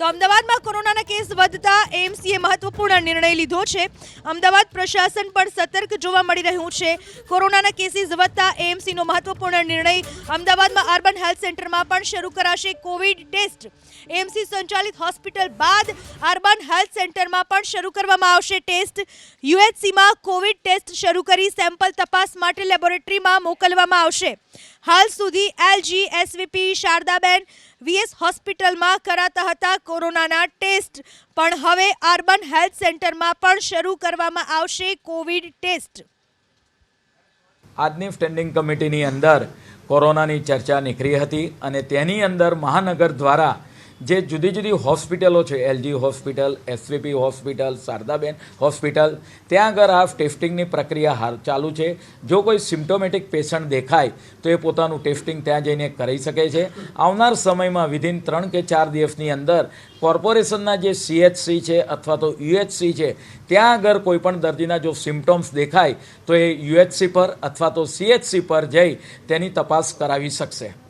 તો અમદાવાદમાં કોરોનાના કેસ વધતા એમસીએ મહત્વપૂર્ણ નિર્ણય લીધો છે. અમદાવાદ પ્રશાસન પણ સતર્ક જોવા મળી રહ્યું છે. કોરોનાના કેસીસ વધતા એએમસીનો મહત્વપૂર્ણ નિર્ણય અમદાવાદમાં અર્બન હેલ્થ સેન્ટરમાં પણ શરૂ કરાશે. કોવિડ ટેસ્ટ એમસી સંચાલિત હોસ્પિટલ બાદ અર્બન હેલ્થ સેન્ટરમાં પણ શરૂ કરવામાં આવશે ટેસ્ટ. યુએચસીમાં કોવિડ ટેસ્ટ શરૂ કરી સેમ્પલ તપાસ માટે લેબોરેટરીમાં મોકલવામાં આવશે. હાલ સુધી એલજી, એસવીપી, શારદાબેન, વીએસ હોસ્પિટલમાં કરાતા હતા કોરોનાના ટેસ્ટ. પણ હવે અર્બન હેલ્થ સેન્ટરમાં પણ શરૂ કરવામાં આવશે કોવિડ ટેસ્ટ. આજની સ્ટેન્ડિંગ કમિટીની અંદર કોરોનાની ચર્ચા નીકળી હતી અને તેની અંદર મહાનગર દ્વારા જે જુદી જુદી હોસ્પિટલો છે LG hospital SVP hospital, Shardaben hospital, ત્યાં આગળ આ ટેસ્ટિંગની પ્રક્રિયા હાલ ચાલુ છે. જો કોઈ સિમ્ટોમેટિક પેશન્ટ દેખાય, તો એ પોતાનું ટેસ્ટિંગ ત્યાં જઈને કરી શકે છે. આવનાર સમયમાં વિધિન ત્રણ કે ચાર દિવસની અંદર કોર્પોરેશનના જે સીએચસી છે અથવા તો યુએચસી છે, ત્યાં આગળ કોઈપણ દર્દીના જો સિમ્ટોમ્સ દેખાય, તો એ યુએચસી પર અથવા તો સીએચસી પર જઈ તેની તપાસ કરાવી શકશે.